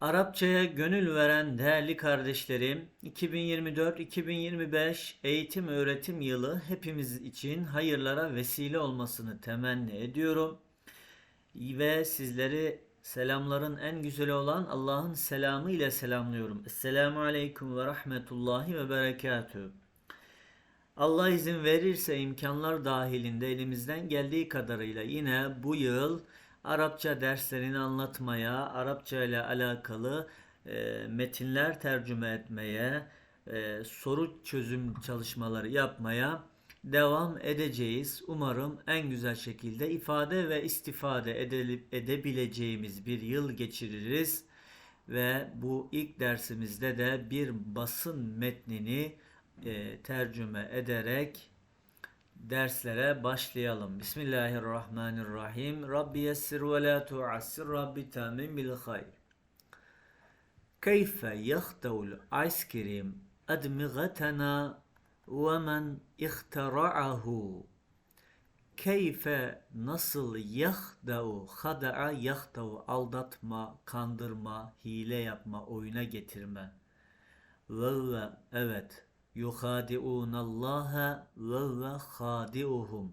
Arapçaya gönül veren değerli kardeşlerim, 2024-2025 eğitim öğretim yılı hepimiz için hayırlara vesile olmasını temenni ediyorum. Ve sizleri selamların en güzeli olan Allah'ın selamı ile selamlıyorum. Esselamu Aleyküm ve Rahmetullahi ve Berekatühü. Allah izin verirse imkanlar dahilinde elimizden geldiği kadarıyla yine bu yıl Arapça derslerini anlatmaya, Arapça ile alakalı e, metinler tercüme etmeye, e, soru çözüm çalışmaları yapmaya devam edeceğiz. Umarım en güzel şekilde ifade ve istifade edilip edebileceğimiz bir yıl geçiririz ve bu ilk dersimizde de bir basın metnini e, tercüme ederek derslere başlayalım. Bismillahirrahmanirrahim. Rabbi yessir ve la tuassir. Rabbi temin bil hayr. Keyfe yahtavul ice cream admigatena ve men ihtara'ahu. Keyfe nasıl yahdau hada'a yahtau aldatma, kandırma, hile yapma, oyuna getirme. Ve evet yuhadi'unallaha ve ve hadi'uhum.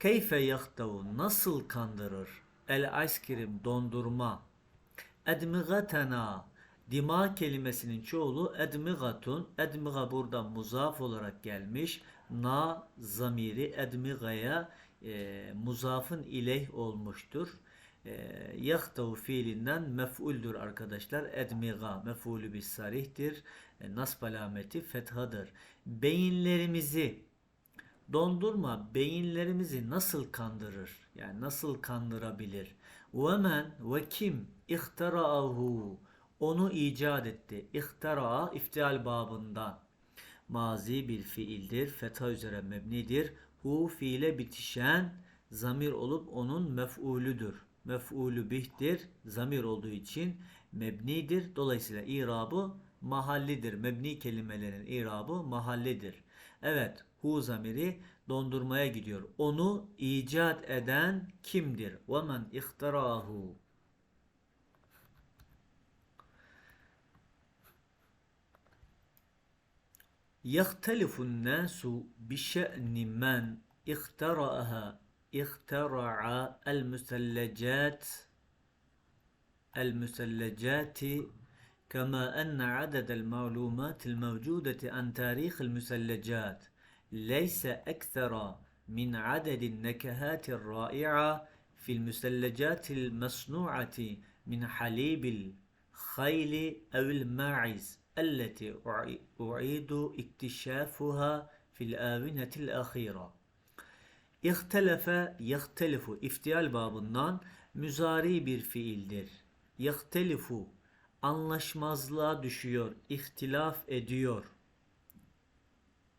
Keyfe yahtavu nasıl kandırır? El ice dondurma. Edmigatena dima kelimesinin çoğulu edmigatun. Edmiga burada muzaf olarak gelmiş. Na zamiri edmigaya e, muzafın ileyh olmuştur. E, yahtavu fiilinden mef'uldür arkadaşlar. Edmiga mef'ulü bis sarihtir. E, nasb alameti fethadır. Beyinlerimizi dondurma beyinlerimizi nasıl kandırır? Yani nasıl kandırabilir? Ve ve kim ihtaraahu onu icat etti. İhtara iftial babından mazi bir fiildir. Fetha üzere mebnidir. Hu fiile bitişen zamir olup onun mef'ulüdür. Mef'ulü bihtir. Zamir olduğu için mebnidir. Dolayısıyla irabı mahallidir. Mebni kelimelerin irabı mahallidir. Evet, hu zamiri dondurmaya gidiyor. Onu icat eden kimdir? وَمَنْ اِخْتَرَاهُ يختلف الناس بشأن من اخترعها اخترع المثلجات المثلجات كما أن عدد المعلومات الموجودة عن تاريخ المثلجات ليس أكثر من عدد النكهات الرائعة في المثلجات المصنوعة من حليب الخيل أو الماعز التي أعيد اكتشافها في الآونة الأخيرة İhtelefe, yahtelifu iftial babından müzari bir fiildir. Yahtelifu anlaşmazlığa düşüyor, ihtilaf ediyor.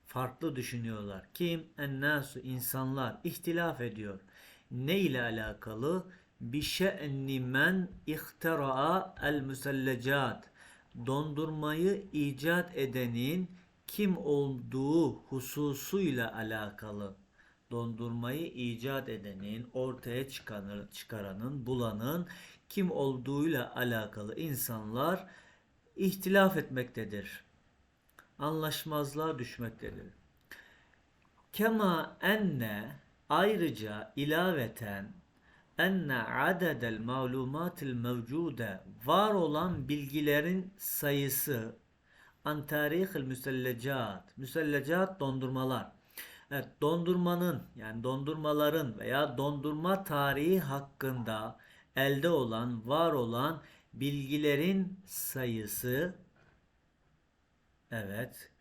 Farklı düşünüyorlar. Kim? Ennasu insanlar ihtilaf ediyor. Ne ile alakalı? Bi şe'ni men ihtira'a el müsellecat. Dondurmayı icat edenin kim olduğu hususuyla alakalı dondurmayı icat edenin, ortaya çıkanı, çıkaranın, bulanın kim olduğuyla alakalı insanlar ihtilaf etmektedir. Anlaşmazlığa düşmektedir. Kema enne ayrıca ilaveten enne adedel malumatil mevcude var olan bilgilerin sayısı an tarihil müsellecat müsellecat dondurmalar Evet, dondurmanın yani dondurmaların veya dondurma tarihi hakkında elde olan, var olan bilgilerin sayısı evet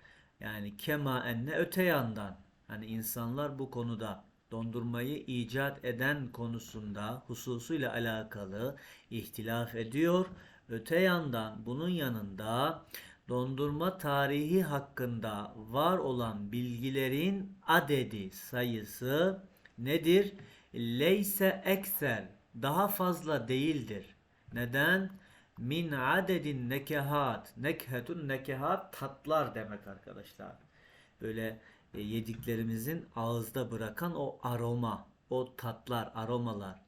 yani kema enne öte yandan hani insanlar bu konuda dondurmayı icat eden konusunda hususuyla alakalı ihtilaf ediyor. Öte yandan bunun yanında dondurma tarihi hakkında var olan bilgilerin adedi sayısı nedir? Leyse ekser daha fazla değildir. Neden? Min adedin nekehat. Nekhetun nekehat tatlar demek arkadaşlar. Böyle e, yediklerimizin ağızda bırakan o aroma, o tatlar, aromalar.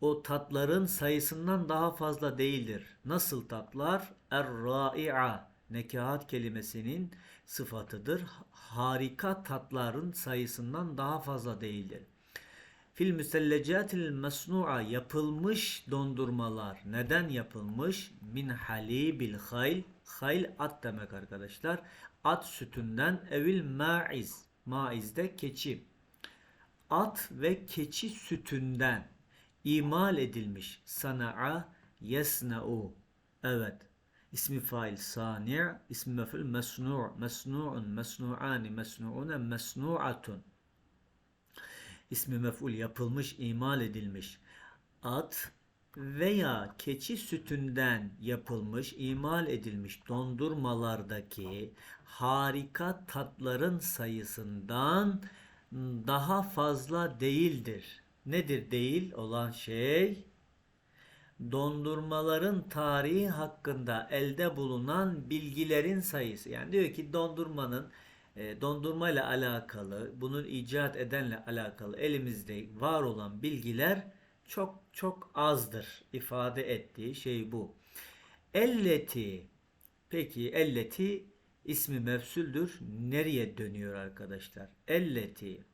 o tatların sayısından daha fazla değildir. Nasıl tatlar? Er-ra'i'a nekahat kelimesinin sıfatıdır. Harika tatların sayısından daha fazla değildir. Fil müsellecatil mesnu'a yapılmış dondurmalar. Neden yapılmış? Min halibil hayl. Hayl at demek arkadaşlar. At sütünden evil maiz. Maiz de keçi. At ve keçi sütünden imal edilmiş. Sana'a yesna'u. Evet. İsmi fail sani' ismi mef'ul mesnu' mesnu'un mesnu'ani mesnu'une mesnu'atun ismi mef'ul yapılmış, imal edilmiş. At veya keçi sütünden yapılmış, imal edilmiş dondurmalardaki harika tatların sayısından daha fazla değildir. Nedir değil olan şey? Dondurmaların tarihi hakkında elde bulunan bilgilerin sayısı. Yani diyor ki dondurmanın e, dondurma ile alakalı, bunun icat edenle alakalı elimizde var olan bilgiler çok çok azdır. ifade ettiği şey bu. Elleti peki elleti ismi mefsuldür. Nereye dönüyor arkadaşlar? Elleti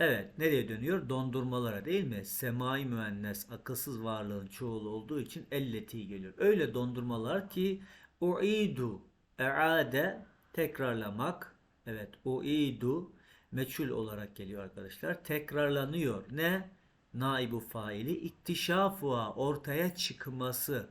Evet, nereye dönüyor? Dondurmalara değil mi? Semai müennes, akılsız varlığın çoğulu olduğu için elleti geliyor. Öyle dondurmalar ki uidu, e'ade tekrarlamak. Evet uidu meçhul olarak geliyor arkadaşlar. Tekrarlanıyor. Ne? Naibu faili iktişafuha ortaya çıkması.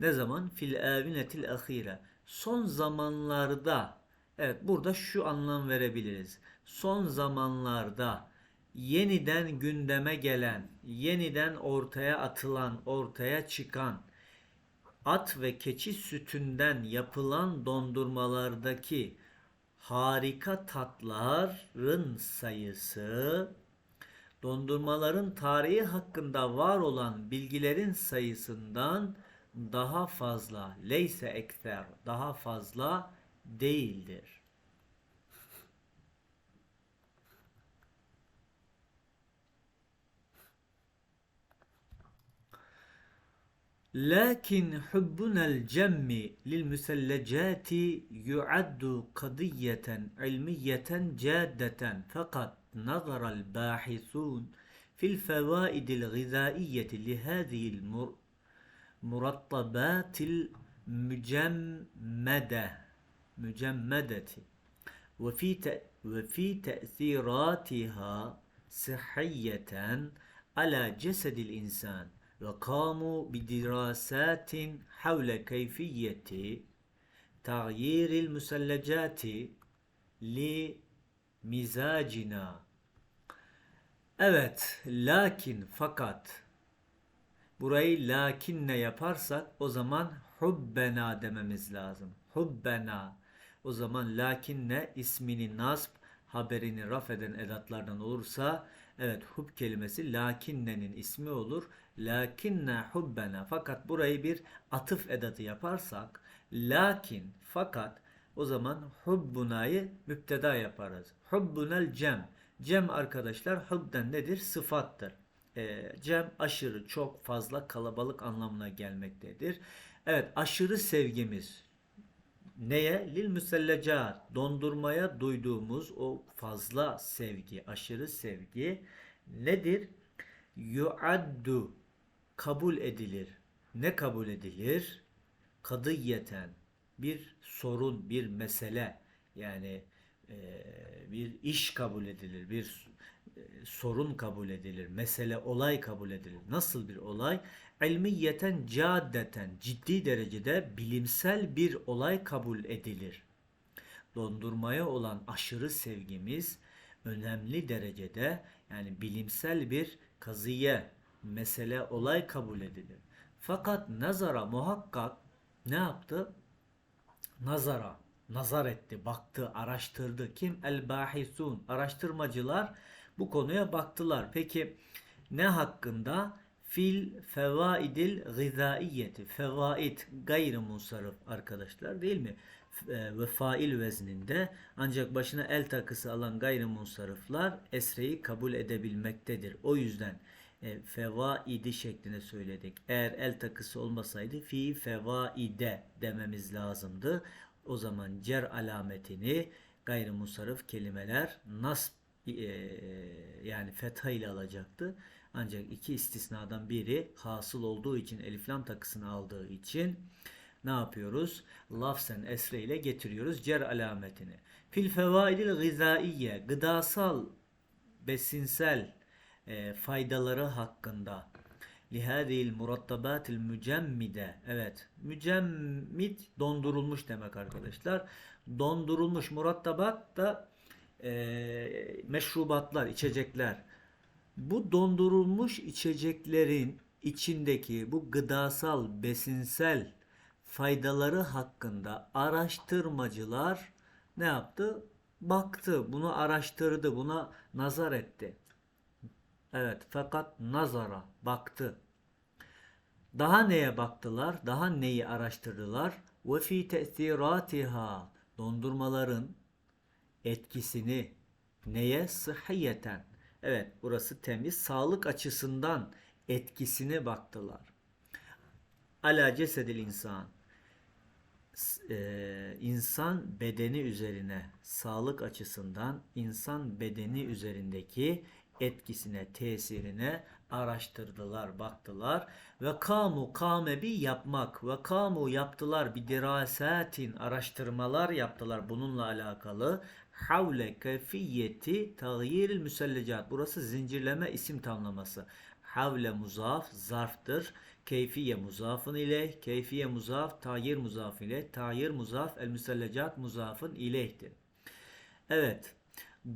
Ne zaman? Fil avinetil ahire. Son zamanlarda evet burada şu anlam verebiliriz. Son zamanlarda yeniden gündeme gelen, yeniden ortaya atılan, ortaya çıkan at ve keçi sütünden yapılan dondurmalardaki harika tatların sayısı dondurmaların tarihi hakkında var olan bilgilerin sayısından daha fazla leyse ekser daha fazla değildir. Lakin hubbunel cemmi lil müsellecati yuaddu kadiyeten ilmiyeten caddeten fakat nazaral bahisun fil fevaidil gızaiyeti li hadihil murattabatil mücemmede mücemmedeti ve fi ve fi te'siratiha ve kamu bi dirasatin havle keyfiyeti tagyiril li mizacina. Evet, lakin fakat burayı lakinle yaparsak o zaman hubbena dememiz lazım. Hubbena. O zaman lakinle ismini nasb haberini raf eden edatlardan olursa evet hub kelimesi lakinnenin ismi olur lakinne hubbena fakat burayı bir atıf edatı yaparsak lakin fakat o zaman hubbunayı müpteda yaparız. Hubbunel cem. Cem arkadaşlar hubden nedir? Sıfattır. E, cem aşırı, çok fazla, kalabalık anlamına gelmektedir. Evet aşırı sevgimiz neye? Lil müsellecat. Dondurmaya duyduğumuz o fazla sevgi, aşırı sevgi nedir? Yuaddu kabul edilir. Ne kabul edilir? Kadıyeten bir sorun, bir mesele yani e, bir iş kabul edilir, bir e, sorun kabul edilir, mesele, olay kabul edilir. Nasıl bir olay? İlmiyeten caddeten ciddi derecede bilimsel bir olay kabul edilir. Dondurmaya olan aşırı sevgimiz önemli derecede yani bilimsel bir kazıya, mesele, olay kabul edilir. Fakat nazara muhakkak ne yaptı? Nazara, nazar etti, baktı, araştırdı. Kim? El bahisun. Araştırmacılar bu konuya baktılar. Peki ne hakkında? Fil fevaidil gızaiyeti. Fevaid gayrı arkadaşlar değil mi? E, ve fail vezninde ancak başına el takısı alan gayrimusarrıflar esreyi kabul edebilmektedir. O yüzden e, fevaidi şeklinde söyledik. Eğer el takısı olmasaydı fi fevaide dememiz lazımdı. O zaman cer alametini gayrimusarrif kelimeler nasb e, yani fetha ile alacaktı. Ancak iki istisnadan biri hasıl olduğu için elif lam takısını aldığı için ne yapıyoruz? Lafzen esre ile getiriyoruz cer alametini. Fil fevaidil gizaiye gıdasal besinsel e, faydaları hakkında lihadil murattabatil mücemmide evet mücemmid dondurulmuş demek arkadaşlar dondurulmuş murattabat da e, meşrubatlar içecekler bu dondurulmuş içeceklerin içindeki bu gıdasal besinsel faydaları hakkında araştırmacılar ne yaptı? Baktı, bunu araştırdı, buna nazar etti. Evet, fakat nazara baktı. Daha neye baktılar? Daha neyi araştırdılar? Ve fi te'siratiha dondurmaların etkisini neye? Sıhhiyeten. Evet, burası temiz. Sağlık açısından etkisine baktılar. Ala cesedil insan. S- e, insan bedeni üzerine sağlık açısından insan bedeni üzerindeki etkisine, tesirine araştırdılar, baktılar. Ve kamu kame bir yapmak ve kamu yaptılar bir dirasatin araştırmalar yaptılar bununla alakalı. Havle keyfiyeti tağyiril müsellecat burası zincirleme isim tamlaması. Havle muzaf zarftır. Keyfiye muzafın ile keyfiye muzaf tayir muzaf ile tayir muzaf el müsellecat muzafın ileyhtir. Evet.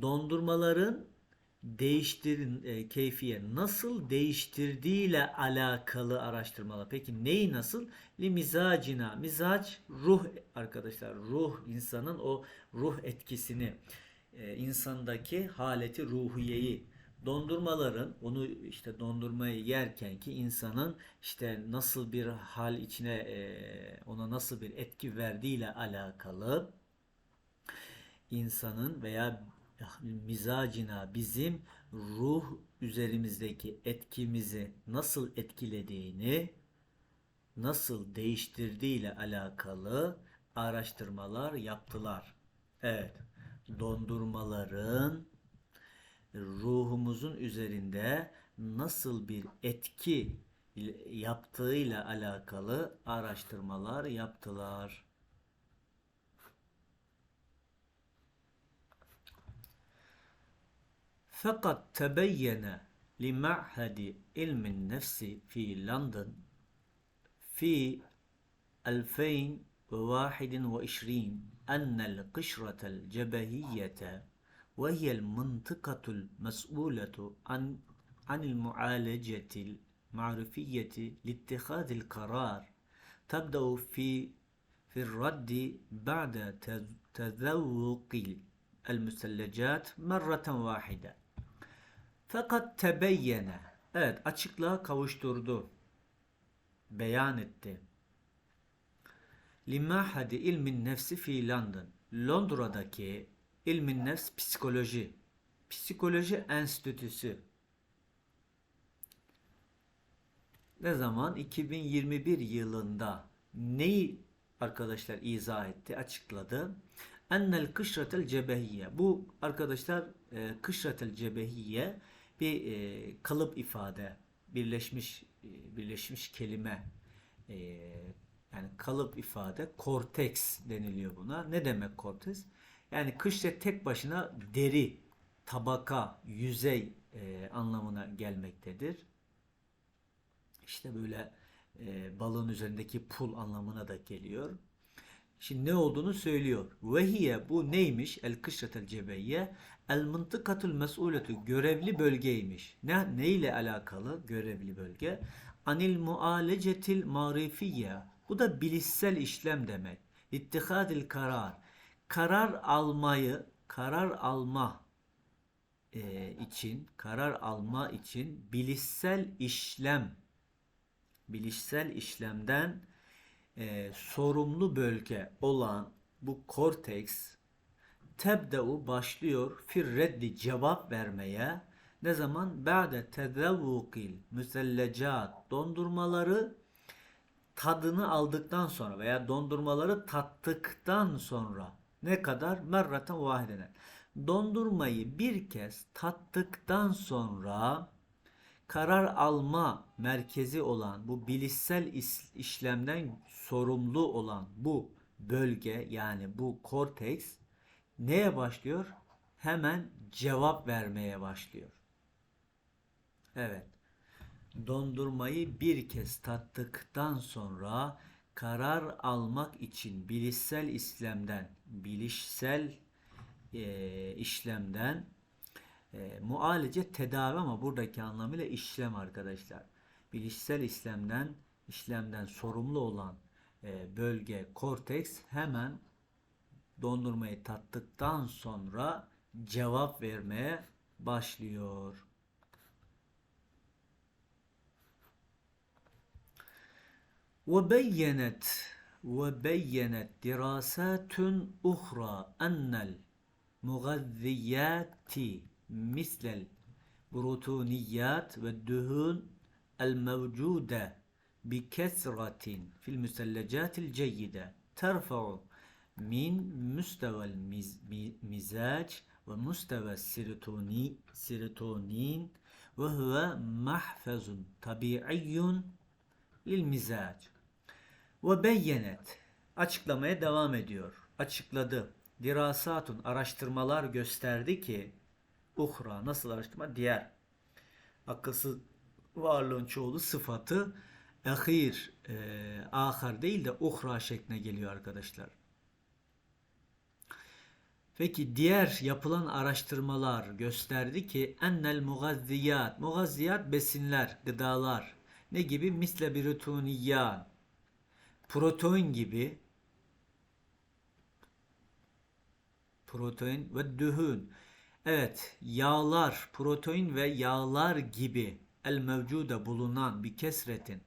Dondurmaların değiştirin e, keyfiye nasıl değiştirdiğiyle alakalı araştırmalar. Peki neyi nasıl? Li mizacina. Mizac ruh arkadaşlar. Ruh insanın o ruh etkisini e, insandaki haleti ruhiyeyi dondurmaların onu işte dondurmayı yerken ki insanın işte nasıl bir hal içine e, ona nasıl bir etki verdiğiyle alakalı insanın veya mizacına bizim ruh üzerimizdeki etkimizi nasıl etkilediğini nasıl değiştirdiğiyle alakalı araştırmalar yaptılar. Evet. Dondurmaların ruhumuzun üzerinde nasıl bir etki yaptığıyla alakalı araştırmalar yaptılar. Fakat tebeyyene لمعهد علم النفس في لندن في 2021 أن القشرة الجبهية وهي المنطقة المسؤولة عن عن المعالجة المعرفية لاتخاذ القرار تبدأ في في الرد بعد تذوق المثلجات مرة واحدة. Fakat tebeyyene. Evet açıklığa kavuşturdu. Beyan etti. Limahadi ilmin nefsi fi London. Londra'daki ilmin nefs psikoloji. Psikoloji enstitüsü. Ne zaman? 2021 yılında neyi arkadaşlar izah etti, açıkladı? Ennel kışratel cebehiyye. Bu arkadaşlar e, kışratel cebehiyye bir e, kalıp ifade, birleşmiş e, birleşmiş kelime e, yani kalıp ifade korteks deniliyor buna. Ne demek korteks? Yani kışla tek başına deri, tabaka, yüzey e, anlamına gelmektedir. İşte böyle e, balığın üzerindeki pul anlamına da geliyor. Şimdi ne olduğunu söylüyor. Vehiye bu neymiş? El kışratel cebeyye El mıntıkatul mes'uletu görevli bölgeymiş. Ne, ne ile alakalı görevli bölge? Anil mualecetil marifiye. Bu da bilişsel işlem demek. İttihadil karar. Karar almayı, karar alma e, için, karar alma için bilişsel işlem, bilişsel işlemden e, sorumlu bölge olan bu korteks tebdeu başlıyor fir reddi cevap vermeye Ne zaman? Ba'de tezevvukil müsellecat dondurmaları tadını aldıktan sonra veya dondurmaları tattıktan sonra ne kadar? Merraten vahidenen. Dondurmayı bir kez tattıktan sonra karar alma merkezi olan bu bilişsel işlemden sorumlu olan bu bölge yani bu korteks neye başlıyor? Hemen cevap vermeye başlıyor. Evet. Dondurmayı bir kez tattıktan sonra karar almak için bilişsel işlemden, bilişsel eee, işlemden e, mualece tedavi ama buradaki anlamıyla işlem arkadaşlar. Bilişsel işlemden işlemden sorumlu olan e, bölge korteks hemen dondurmayı tattıktan sonra cevap vermeye başlıyor. وبينت وبينت دراسات أخرى أن المغذيات مثل البروتونيات والدهون الموجودة بكثرة في المثلجات الجيدة ترفع min müstevel miz, mi, ve müsteve serotoni, serotonin ve huve mahfezun tabi'iyyun lil mizac. Ve beyyenet açıklamaya devam ediyor. Açıkladı. Dirasatun araştırmalar gösterdi ki uhra nasıl araştırma? Diğer akılsız varlığın çoğulu sıfatı ahir e, ahar değil de uhra şekline geliyor arkadaşlar. Peki diğer yapılan araştırmalar gösterdi ki ennel mugazziyat, mugazziyat besinler, gıdalar ne gibi? Misle birutuniyyan, protein gibi protein ve dühün. Evet, yağlar, protein ve yağlar gibi el mevcuda bulunan bir kesretin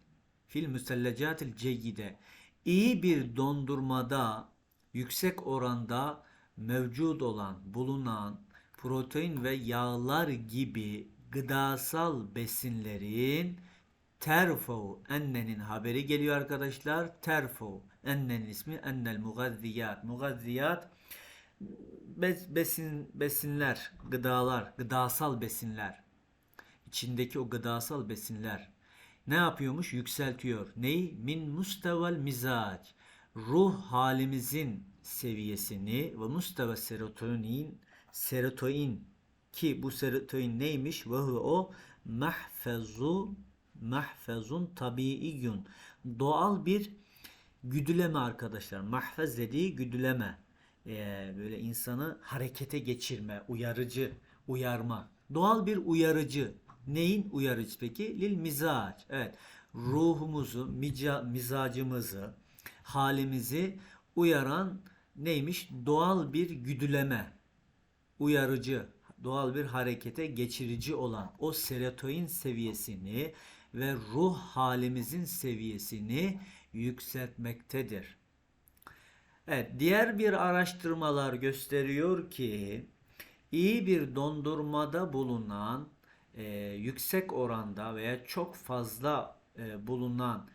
fil müsellecatil ceyyide iyi bir dondurmada yüksek oranda mevcut olan, bulunan protein ve yağlar gibi gıdasal besinlerin terfo ennenin haberi geliyor arkadaşlar. Terfo ennenin ismi ennel mugazziyat. Mugazziyat bes, besin besinler, gıdalar, gıdasal besinler. İçindeki o gıdasal besinler ne yapıyormuş? Yükseltiyor. Neyi? Min mustevel mizac. Ruh halimizin seviyesini ve musteva serotonin serotonin ki bu serotonin neymiş? Ve o mahfezu mahfezun tabiiyyun. Doğal bir güdüleme arkadaşlar. Mahfez dediği güdüleme. Ee, böyle insanı harekete geçirme, uyarıcı, uyarma. Doğal bir uyarıcı. Neyin uyarıcı peki? Lil mizac. Evet. Ruhumuzu, mica, mizacımızı, halimizi uyaran neymiş? Doğal bir güdüleme. Uyarıcı, doğal bir harekete geçirici olan o serotonin seviyesini ve ruh halimizin seviyesini yükseltmektedir. Evet, diğer bir araştırmalar gösteriyor ki iyi bir dondurmada bulunan e, yüksek oranda veya çok fazla e, bulunan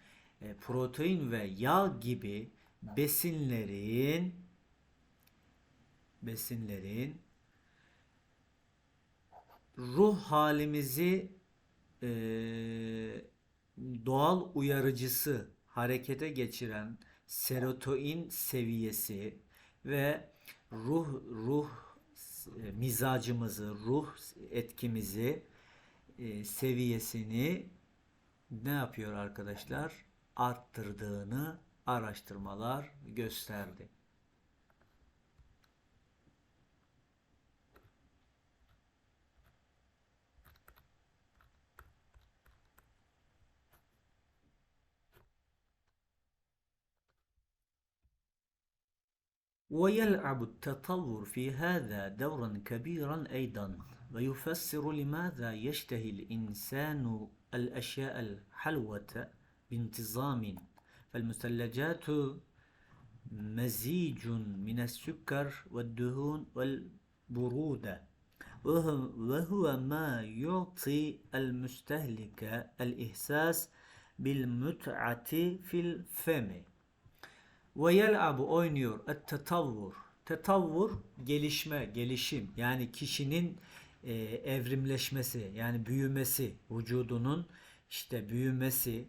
protein ve yağ gibi besinlerin besinlerin ruh halimizi e, doğal uyarıcısı harekete geçiren serotonin seviyesi ve ruh ruh e, mizacımızı, ruh etkimizi e, seviyesini ne yapıyor arkadaşlar? Arttırdığını araştırmalar gösterdi. ويلعب التطور في هذا دورا كبيرا أيضا ويفسر لماذا يشتهي الإنسان الأشياء الحلوة بانتظام فالمثلجات مزيج من السكر والدهون والبرودة ve huve ma yu'ti el müstehlike el ihsas bil mut'ati fil femi. Ve yel'abu oynuyor et tetavvur. Tetavvur gelişme, gelişim. Yani kişinin e, evrimleşmesi, yani büyümesi, vücudunun işte büyümesi.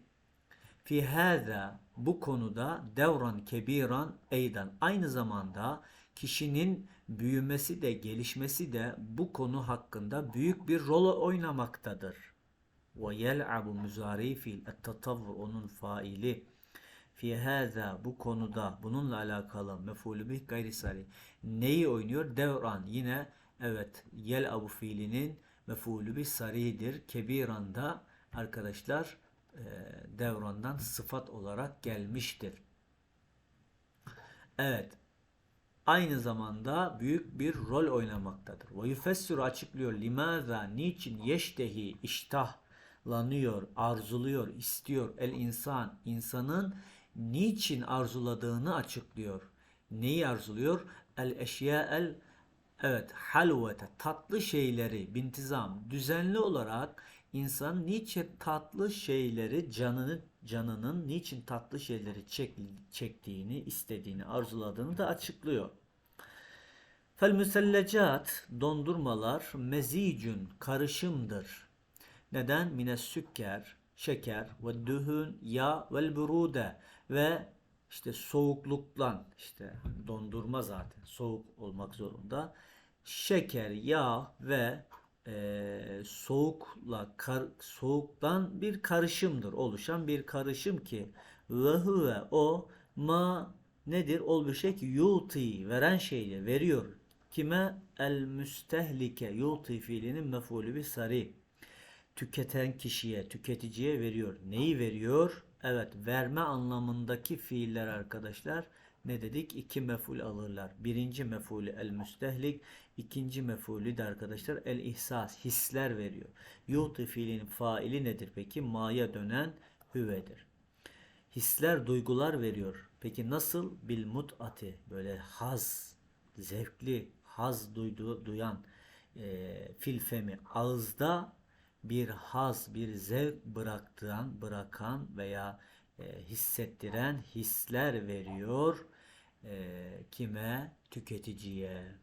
Fi hâzâ bu konuda devran kebiran eydan. Aynı zamanda kişinin büyümesi de gelişmesi de bu konu hakkında büyük bir rol oynamaktadır. Ve yel'abu müzari fiil et onun faili fi haza bu konuda bununla alakalı mef'ulü bih gayri sari neyi oynuyor? Devran yine evet yel abu fiilinin mef'ulü bih saridir. Kebiranda arkadaşlar e, devrandan sıfat olarak gelmiştir. Evet. Aynı zamanda büyük bir rol oynamaktadır. Ve yufessiru açıklıyor. Limaza niçin yeştehi iştahlanıyor, arzuluyor, istiyor el insan insanın niçin arzuladığını açıklıyor. Neyi arzuluyor? El eşya el evet halvete tatlı şeyleri bintizam düzenli olarak insan niçin tatlı şeyleri canını canının niçin tatlı şeyleri çek, çektiğini, istediğini, arzuladığını da açıklıyor. Fel müsellecat dondurmalar mezicün karışımdır. Neden? Mine sükker, şeker ve dühün, yağ vel burude ve işte soğukluktan işte dondurma zaten soğuk olmak zorunda. Şeker, yağ ve e, soğukla kar, soğuktan bir karışımdır oluşan bir karışım ki ve o ma nedir? Ol bir şey ki yuti veren şeyle veriyor. Kime? El müstehlike yuti fiilinin mefulü bir sarı. Tüketen kişiye, tüketiciye veriyor. Neyi veriyor? Evet verme anlamındaki fiiller arkadaşlar ne dedik? İki meful alırlar. Birinci mefulü el müstehlik, ikinci mefulü de arkadaşlar el ihsas, hisler veriyor. Yuti fiilinin faili nedir peki? Ma'ya dönen hüvedir. Hisler, duygular veriyor. Peki nasıl? Bil mut'ati, böyle haz, zevkli, haz duyduğu, duyan e, filfemi ağızda bir haz, bir zevk bıraktıran, bırakan veya e, hissettiren hisler veriyor e, kime? Tüketiciye.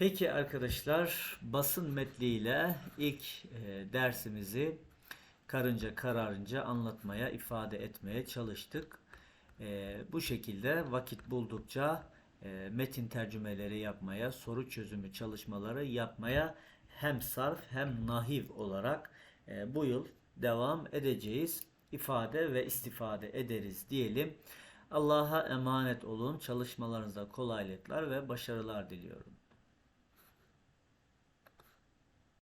Peki arkadaşlar basın metniyle ilk e, dersimizi karınca kararınca anlatmaya, ifade etmeye çalıştık. E, bu şekilde vakit buldukça e, metin tercümeleri yapmaya, soru çözümü çalışmaları yapmaya hem sarf hem nahiv olarak e, bu yıl devam edeceğiz. ifade ve istifade ederiz diyelim. Allah'a emanet olun. Çalışmalarınızda kolaylıklar ve başarılar diliyorum.